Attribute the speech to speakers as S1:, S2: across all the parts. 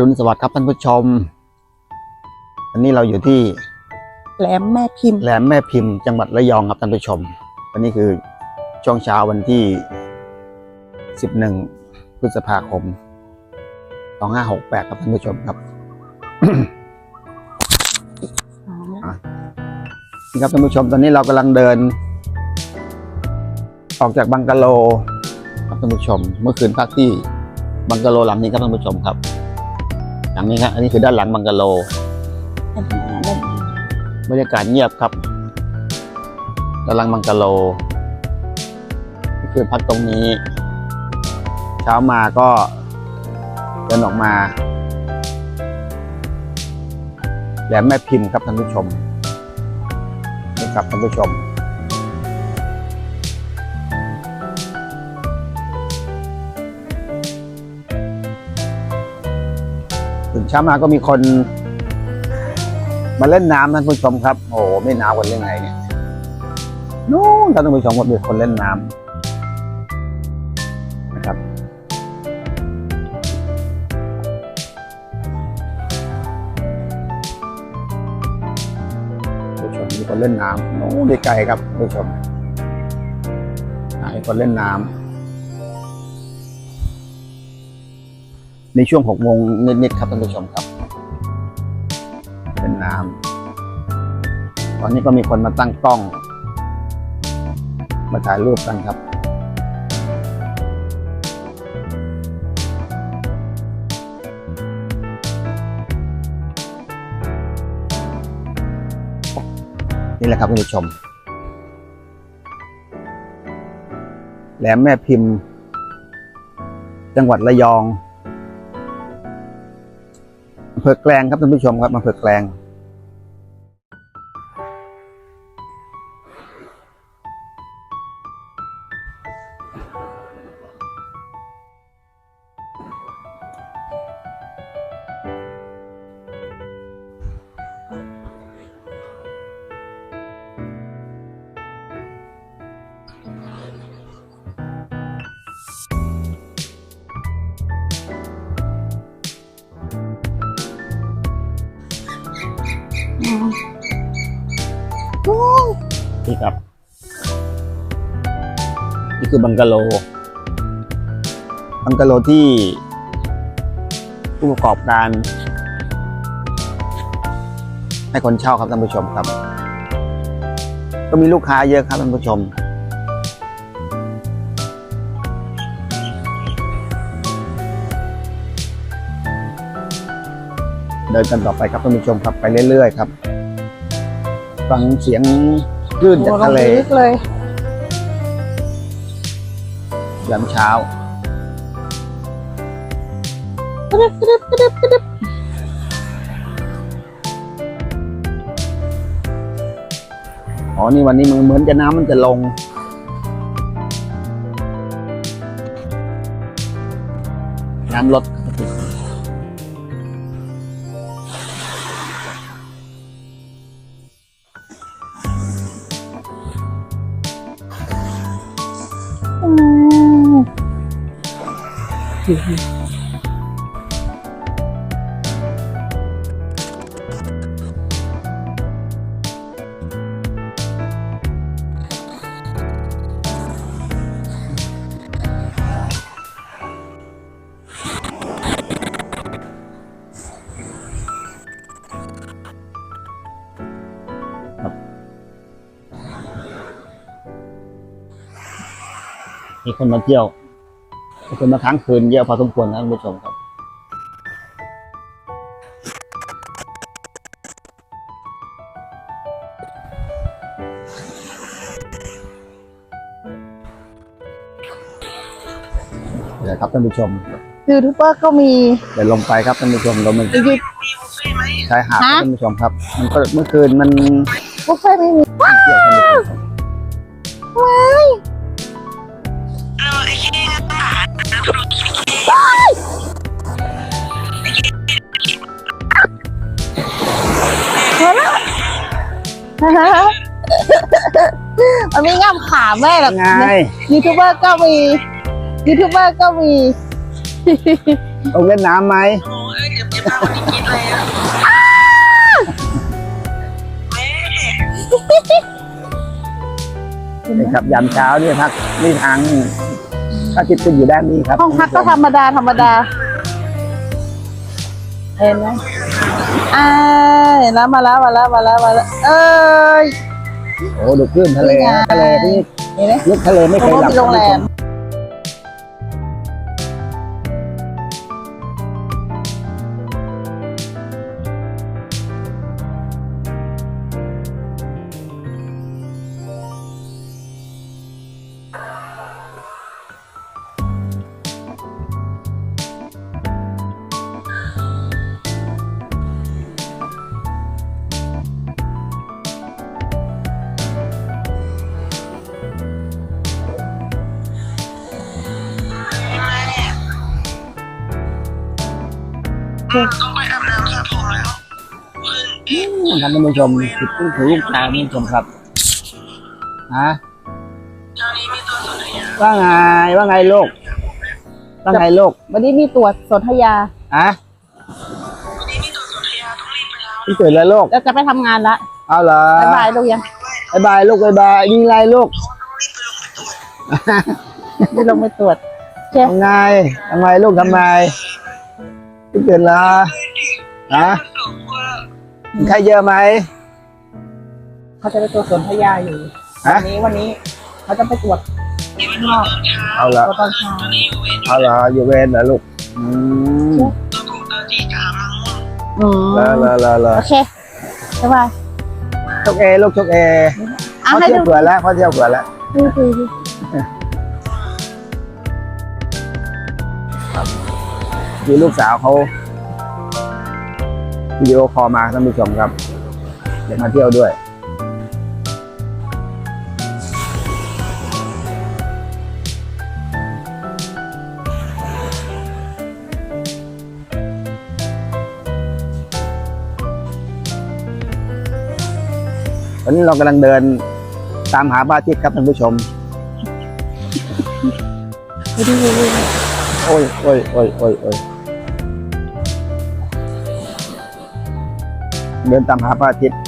S1: รุณสวัสดิ์ครับท่านผู้ชมวันนี้เราอยู่ที่
S2: แหลมแม่พิมพ์
S1: แหลมแม่พิมพ์จังหวัดระยองครับท่านผู้ชมวันนี้คือช่วงเช้าวันที่ 11 พฤษภาคม 2568 ครับท่านผู้ชมครับนี่ครับท่านผู้ชมตอนนี้เรากำลังเดิน ออกจากบังกะโลครับท่านผู้ชม เมื่อคืนพักที่บังกะโลหลังนี้ครับท่านผู้ชมครับห ลังนี้ครับอันนี้คือด้านหลังบังกะโลบรรยากาศเงียบครับกำลังบังกะโลคือพักตรงนี้ เช้ามาก็เดินออกมาแหลมแม่พิมพ์ครับท่านผู้ชมนี่ครับท่านผู้ชม เช้ามาก็มีคนมาเล่นน้ำท่านผู้ชมครับ โอ้โหไม่หนาวกันเรื่องไงเนี่ยนู้นท่านผู้ชมว่ามีคนเล่นน้ำนะครับ ผู้ชมมีคนเล่นน้ำนู้นไกลๆครับผู้ชมหาคนเล่นน้ำ ในช่วงหกโมงนิดๆครับท่านผู้ชมครับเล่นน้ำตอนนี้ก็มีคนมาตั้งกล้อง มาถ่ายรูปกันครับนี่แหละครับคุณผู้ชม แหลมแม่พิมพ์ จังหวัดระยอง อำเภอแกลงครับท่านผู้ชมครับอำเภอแกลง นี่ครับ นี่คือบังกะโล บังกะโลที่ผู้ประกอบการ ให้คนเช่าครับท่านผู้ชมครับ ก็มีลูกค้าเยอะครับท่านผู้ชม เดินกันต่อไปครับท่านผู้ชมครับไปเรื่อยๆครับฟังเสียงคลื่นจากทะเล
S2: ลึกเลย
S1: ยามเช้า
S2: กระดึบกระดึบกระดึบกระดึบ
S1: อ๋อ นี่วันนี้มันเหมือนจะน้ำมันจะลง น้ำลด
S2: มี
S1: คนมาเที่ยวมีคนมาค้างคืนเยอะพอสมควรนะท่านผู้ชมครับเดี๋ยวครับท่านผู้ชม
S2: ยูทูบเบอร์ก็มี
S1: เดี๋ยวลงไปครับท่านผู้ชมเรามัน
S2: อีก
S1: ชายหาดครับท่านผู้ชมครับ มันก็เมื่อคืนมัน
S2: บุฟเฟ่ไม่มี ง่ำขาแม่หรอก
S1: ไง
S2: ยูทูบเบอร์ก็มียูทูบเบอร์ก็มี
S1: ลงเล่นน้ำไหม
S3: โอ้ยเดี๋ยวไปจะพาวันนี้กินอะไรอะแม่
S1: นี่ครับยามเช้านี่พักนี่ทางพระอาทิตย์ขึ้นอยู่ด้านนี้ครับ
S2: ห้องพักก็ธรรมดาธรรมดาเห็นไหมอ่าเห็นแล้วมาแล้วมาแล้วมาแล้วมาแล้วเอ้ย
S1: โอ้ดูคลื่นทะเลนะทะเลที่
S2: เห็นไหม
S1: ลึกทะเลไม่เคยหลับ
S2: โรงแรม
S3: ต้องไปอาบน้ำสระผมแล้วขึ้น
S1: อืมท่านผู้ชมติดถือลูกตาท่านผู้ชมครับฮะ
S3: เช้านี้มีตัวสนธยา
S1: ว่าไงว่าไงลูกว่าไงลูก
S2: วันนี้มีตรวจสนธยา
S1: ฮะ
S3: วันนี้มีตัวสนธยาต้องรีบไปแล้ว
S1: พี่ตื่นแล้วลูก
S2: แล้วจะไปทำงานละ
S1: เอาเหรอบา
S2: ยบายลูกยัง
S1: บายบายลูกบายบายยิงไรลูก
S3: ต้องรีบไปลงไปตรวจ
S2: ไม่ลงไปตรวจ
S1: ทำไงทำไมลูกทำไม พี่ตื่นแล้วฮะ
S3: หนูว่า
S1: มีใครเยอะไหม
S2: เขาจะไปตรวจสนธยาอยู่
S1: ฮะ
S2: วันนี้วันนี้เขาจะไปตรวจ
S3: นี่ไปตรวจตอนเช้า
S1: เอาละ
S2: ตรวจตอนเช้า
S3: ตอนนี้อยู่เวรอยู่
S1: เอาเหรออยู่เวรเหรอลูกอืม
S3: ตัวกลุ่มตัวจีกำลังง่วง
S2: อืม
S1: เลอเลอเลอเลอ
S2: โอเคบ๊ายบาย
S1: ชกเอลูกชกเอ
S2: อะ
S1: พ่อ
S2: ให้
S1: เที่ยว
S2: ดู
S1: เผื่อแล้วพ่อเที่ยวเผื่อแล้ว
S2: ดูดูดู
S1: คือลูกสาวเขาวิดีโอคอลมาท่านผู้ชมครับอยากมาเที่ยวด้วย ตอนนี้เรากำลังเดินตามหาบ้านที่ครับท่านผู้ชม
S2: ดูดูดูดู
S1: โอ้ยโอ้ยโอ้ยโอ้ยโอ้ย เดินตามหาพระอาทิตย์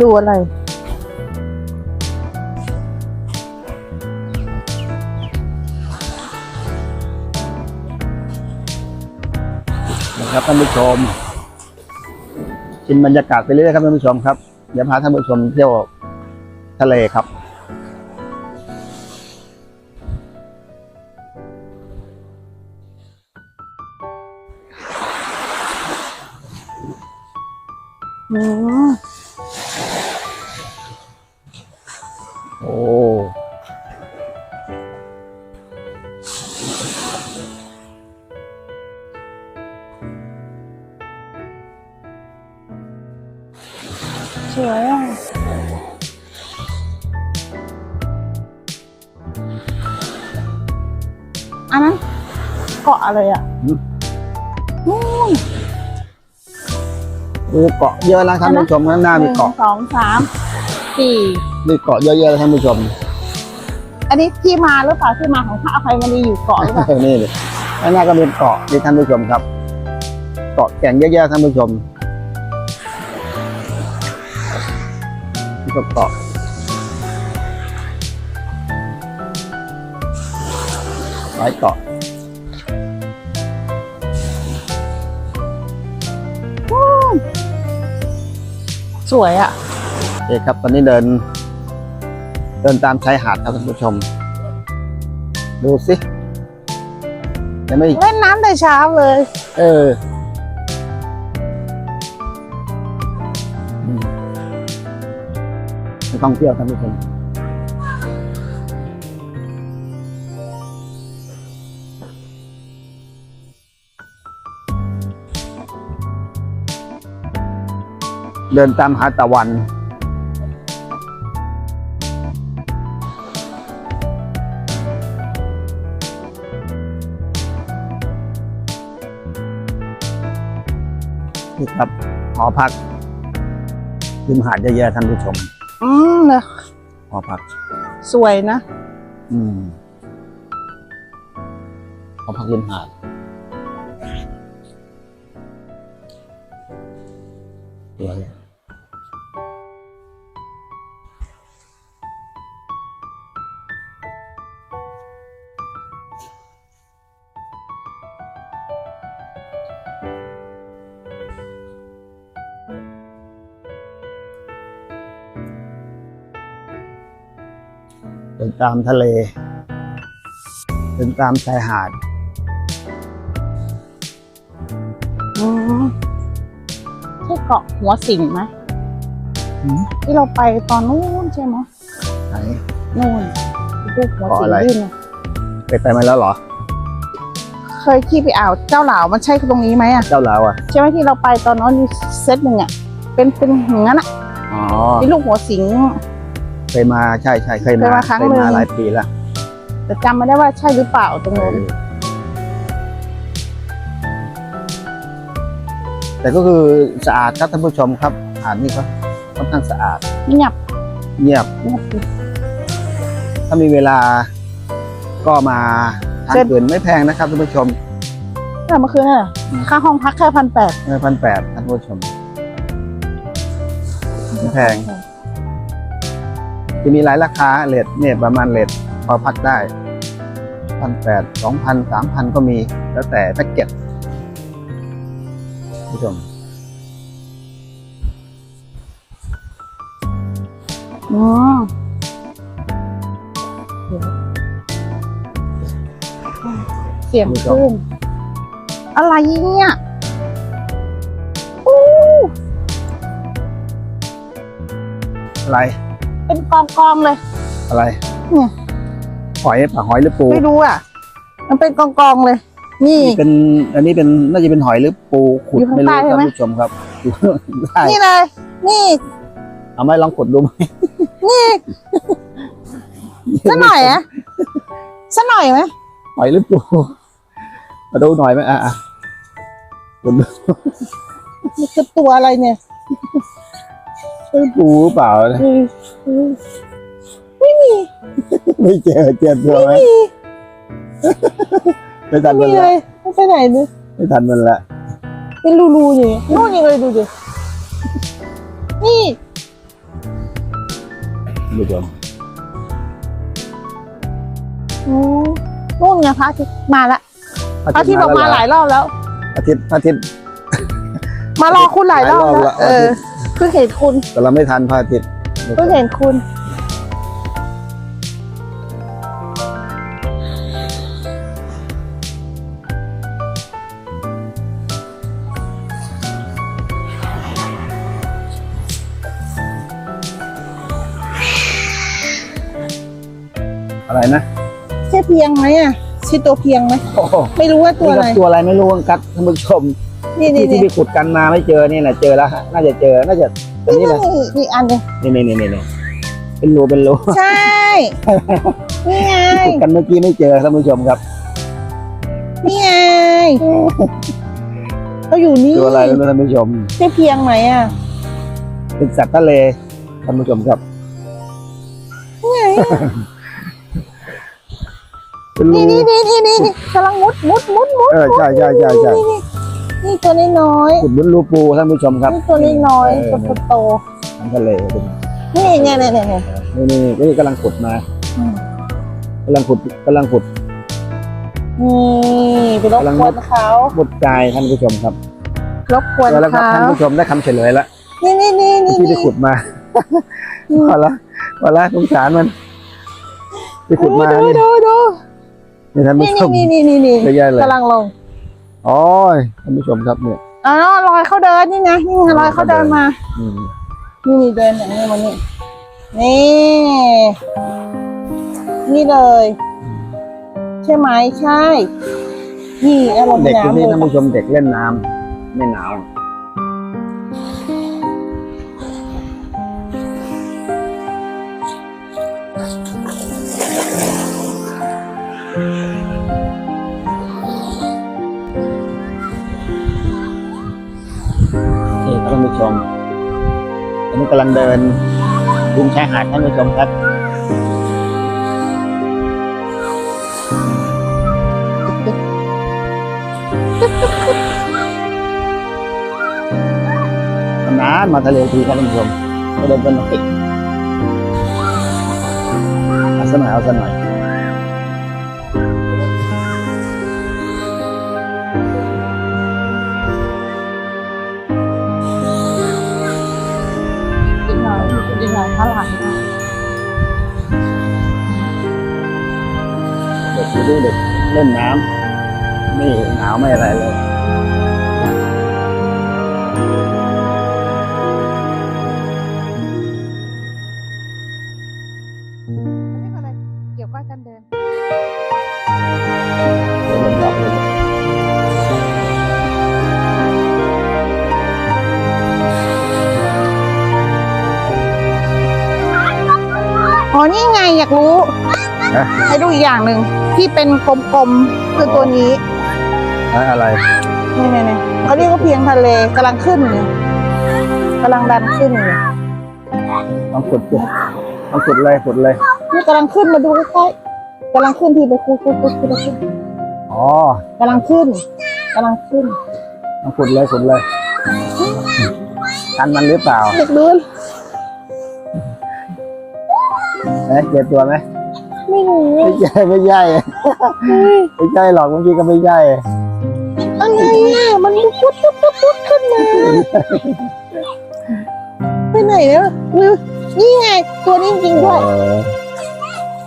S2: รูอะไร
S1: ครับท่านผู้ชมชิมบรรยากาศไปเรื่อยครับท่านผู้ชมครับ เดี๋ยวพาท่านผู้ชมเที่ยวทะเลครับ
S2: อันนั้นเกาะอะไรอะนู่น
S1: มีเกาะเยอะนะท่านผู้ชมข้างหน้า
S2: ห
S1: มี
S2: นึ่ง
S1: เกาะ
S2: สองสามสี่
S1: มีเกาะเยอะๆเลยท่านผู้ชม
S2: อันนี้ที่มาหรือเปล่าที่มาของพระอภัยมณีอยู่เกาะหรือเปล่า
S1: นี่เลยข้างหน้าก็มีเกาะนี่ท่านผู้ชมครับ เกาะแก่งเยอะๆท่านผู้ชมนี่ก็เกาะ หลายเกาะ
S2: สวยอะ
S1: โอเคครับตอนนี้เดิน เดินตามชายหาดครับท่านผู้ชม ดูสิยังไม่
S2: เล่นน้ำแต่เช้าเลย
S1: เอออืมไปท่องเที่ยวท่านผู้ชม เดินตามหาตะวัน นี่ครับหอพักริมหาดเยอะๆท่านผู้ชม
S2: อืมนะ
S1: หอพัก
S2: สวยนะ
S1: อืมหอพักริมหาด Yeah. ดินตามทะเล เดินตามชายหาด
S2: อืมใช่เกาะหัวสิงไหม
S1: อืม
S2: ที่เราไปตอนนู้นใช่ไหม
S1: ไหน
S2: นู่นรูปหัว
S1: เกาะ
S2: สิง
S1: อะไร
S2: ยื่นน่ะ
S1: ไปไปมาแล้วเหรอ
S2: เคยขี่ไปอ่าวเจ้าหลาวมันใช่ตรงนี้ไหมอะ
S1: เจ้าลาวอะ
S2: ใช่ไหมที่เราไปตอนนั้นมีเซตหนึ่งอะเป็นเป็นอย่างนั้นอะ
S1: อ๋อ
S2: มีลูกหัวสิง
S1: เคยมาใช่ใช่เคย
S2: เค
S1: มาย
S2: มาครั้ง
S1: เคย
S2: หนึ่
S1: มางหลายปีแล้ว
S2: แต่จำไม่ได้ว่าใช่หรือเปล่าตรงนู้น
S1: แต่ก็คือสะอาดครับท่านผู้ชมครับหาดนี่ก็ค่อนข้างสะอาด
S2: เงียบ
S1: เงียบ
S2: เงียบดี
S1: ถ้ามีเวลาก็มาทาน
S2: เช่น
S1: เกินไม่แพงนะครับท่านผู้ชม
S2: แต่เมื่อคืนน่ะค่าห้องพักแค่พันแปด
S1: พันแปดท่านผู้ชมไม่แพง จะมีหลายราคาเลทเนี่ยประมาณเลทพอพักได้พันแปดสองพันสามพันก็มีแล้วแต่แพ็กเกจท่านผู้ชม
S2: อืมเสียงคลื่นอะไรเนี่ยอู้
S1: อะไร
S2: เป็นกองกองๆเลย
S1: อะไร
S2: เนี่ย
S1: หอยปะหอยหรือปู
S2: ไม่รู้อะ มันเป็นกองกองๆเลย นี่
S1: นี่เป็นอันนี้เป็นน่าจะเป็นหอยหรือปูขุด
S2: อยู่ข้าง
S1: ไม่รู้
S2: ใต้ใช่
S1: ท่าน
S2: ไหม
S1: ผู้ชมครับอยู่ได้
S2: นี่เลย นี่
S1: เอาไหมลองขุดดูไหม
S2: นี่สักหน่อยอะสักหน่อยไหม
S1: หอยหรือปูมาดูหน่อยไหมอะอะขุดดู
S2: นี่คือตัวอะไรเนี่ย
S1: เอ้ยปูหรือเปล่านะ
S2: อืม อืม
S1: ไม่เจอเจอตัวไหมไม่ทันมัน
S2: นี่เล
S1: ละ
S2: ยไม่ไปไหนเลย
S1: ไม่ทันมันละ
S2: เป็นรูๆอย่างเงี้ยนู่นยังเลยดูดินี่
S1: ท่านผู้ชม
S2: อืมนู่นไงพระอาทิตย์มาละพระอาทิตย์บอกมาหลายรอบแล้ว
S1: อาทิตย์อาทิตย์
S2: มารอคุณหลายรอบ
S1: หลายรอบ
S2: แล้ว
S1: ละ
S2: เออเพิ่งเห็นคุณ
S1: แต่เราไม่ทันพระอาทิตย์
S2: เพิ่งเห็นคุณ
S1: อะไรนะ
S2: ใช่เพียงไหมอะใช่ตัวเพียงไหม
S1: โอ้โห
S2: ไม่รู้ว่าตัว
S1: นี่
S2: อะไร
S1: ก็ตัวอะไรไม่รู้กัดท่านผู้ชม
S2: นี่
S1: ที่
S2: นี่
S1: ที่
S2: นี่
S1: ไปขุดกันมาไม่เจอนี่แหละเจอแล้วฮะน่าจะเจอน่าจะ อันนี้
S2: นี่
S1: แหละ
S2: นี่อันหนึง
S1: นี่นี่นี่นี่นี่เป็นรูเป็นรู
S2: ใช่ นี่ไง
S1: ขุดกันเมื่อกี้ไม่เจอท่านผู้ชมครับ
S2: นี่ไงเขาอยู่นี่
S1: ตัวอะไรไม่รู้ท่านผู้ชม
S2: ใช่เพียงไหมอะ
S1: เป็นสัตว์ทะเลท่านผู้ชมครับ
S2: นี่ไง
S1: เป็นรู
S2: นี่นี่นี่นี่นี่นี่กำลังมุดมุดมุดมุด
S1: เออใช่ใช่ใช่ใช่
S2: นี่นี่ นี่ตัวน้อย
S1: ขุดบนรูปูท่านผู้ชมครับ
S2: ๆนี่ตัวน้อย
S1: เอ
S2: ๆ
S1: อ
S2: ตัวโต
S1: น้ำทะเลเป็น
S2: ๆนี่ไงเนี่ยเนี่ยเนี่ย
S1: นี่นี่นี่นี่กำลังขุดมา
S2: อืม
S1: กำลังขุดกำลังขุด
S2: นี่ไปรบ
S1: กำลัง
S2: กวนเขา
S1: ขุดใจท่านผู้ชมครับ
S2: รบกวน
S1: แล้วครับ
S2: เขา
S1: ท่านผู้ชมได้คำเฉลยแล้ว
S2: นี่นี่นี่นี่
S1: ที่ไป
S2: นี่
S1: ขุดมา
S2: อืม
S1: พอละพอละสงสารมันไปขุดมา
S2: ดู
S1: นี่
S2: ดูดู
S1: นี่ท่านผู้
S2: นี่
S1: ชม
S2: นี่นี่นี่นี่
S1: เยอะแยะเลย
S2: กำลังลง
S1: โอ้ยท่านผู้ชมครับเนี่ย
S2: อ๋อรอยเขาเดินนี่ไงนี่ไงรอยเขาเดินมา
S1: อืม
S2: นี่นี่เดินอย่างนี้มานี่นี่ นี่เลย ใช่ไหมใช่ นี่อารมณ์
S1: เด็กที่
S2: น้ำเล
S1: นี่
S2: ย
S1: ท่านผู้ชมเด็กเล่นน้ำไม่หนาว ผู้ชมอันนี้กำลังเดินริมชายหาดท่านผู้ชมครับ นานมาทะเลทีครับท่านผู้ชมก็เดินกันหน่อยเอาสักหน่อยเอาสักหน่อย เด็กไปดูเด็กเล่นน้ำไม่หนาวไม่อะไรเลย
S2: เรียกอะไรเกี่ยวกับการเดิน
S1: เดินรอบๆเลย
S2: อ๋อ นี่ไงอยากรู้
S1: นะ
S2: ให้ดูอีกอย่างหนึ่งที่เป็นกลมๆคือตัวนี้
S1: อะอะไร
S2: นี่นี่นี่เขาเรียกว่าเพียงทะเลกำลังขึ้นอยู่กำลังดันขึ้นอยู่
S1: ต้องขุดสิต้องขุดเลยขุดเลย
S2: นี่กำลังขึ้นมาดูใกล้ๆกำลังขึ้นทีไปคุดคุดคุดคุดคุด
S1: อ๋อกำ
S2: ลังขึ้นกำลังขึ้น
S1: ต้องขุดเลยขุดเลยทันมันหรือเปล่า
S2: เด็กดู
S1: เอ๊ะเจ็บตัวไหม
S2: ไม่รู้
S1: ไม่ใช่ไม่ใช่ไม่ใช่หรอกบางทีก็ไม่ใช่
S2: อะไรอะมันพุดพุดพุดพุดขึ้นมาไปไหนแล้วอุ๊ยนี่ไงตัวนี้จริงๆด้วย
S1: เออ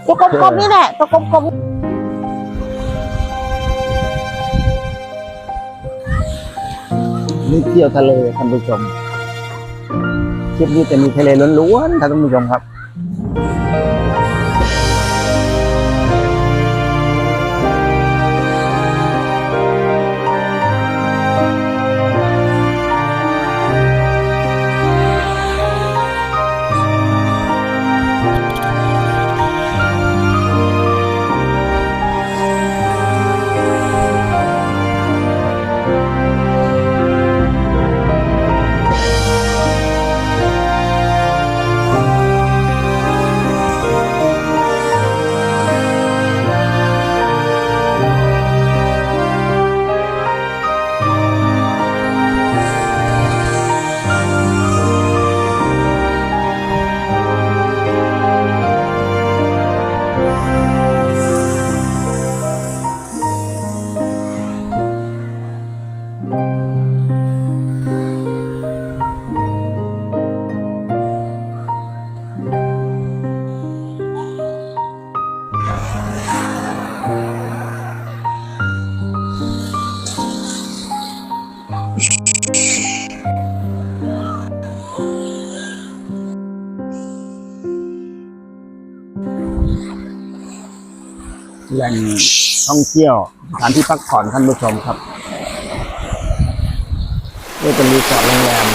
S2: ตัวกลมๆนี่แหละตัวกลม
S1: นี่เที่ยวทะเลท่านผู้ชมคลิปนี้จะมีทะเลล้วนๆครับท่านผู้ชมครับ แหล่งท่องเที่ยวสถานที่พักผ่อนท่านผู้ชมครับนี่เป็นรีสอร์ทโรงแรม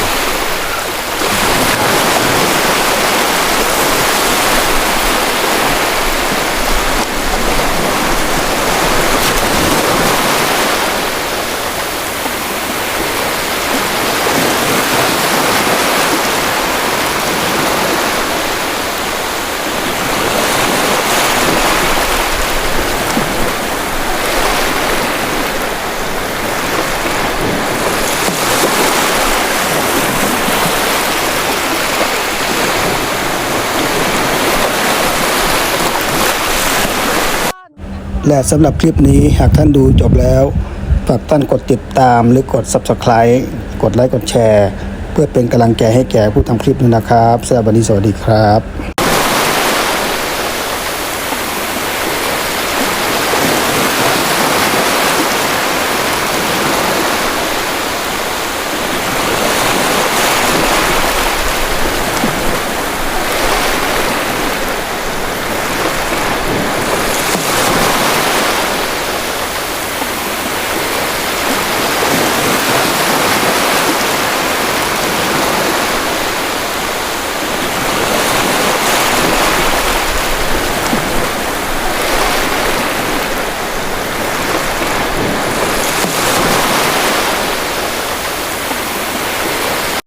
S4: และสำหรับคลิปนี้หากท่านดูจบแล้วฝากท่านกดติดตามหรือกด Subscribe กดไลค์กดแชร์ เพื่อเป็นกำลังใจให้แก่ผู้ทำคลิปด้วยนะครับสวัสดีสวัสดีครับ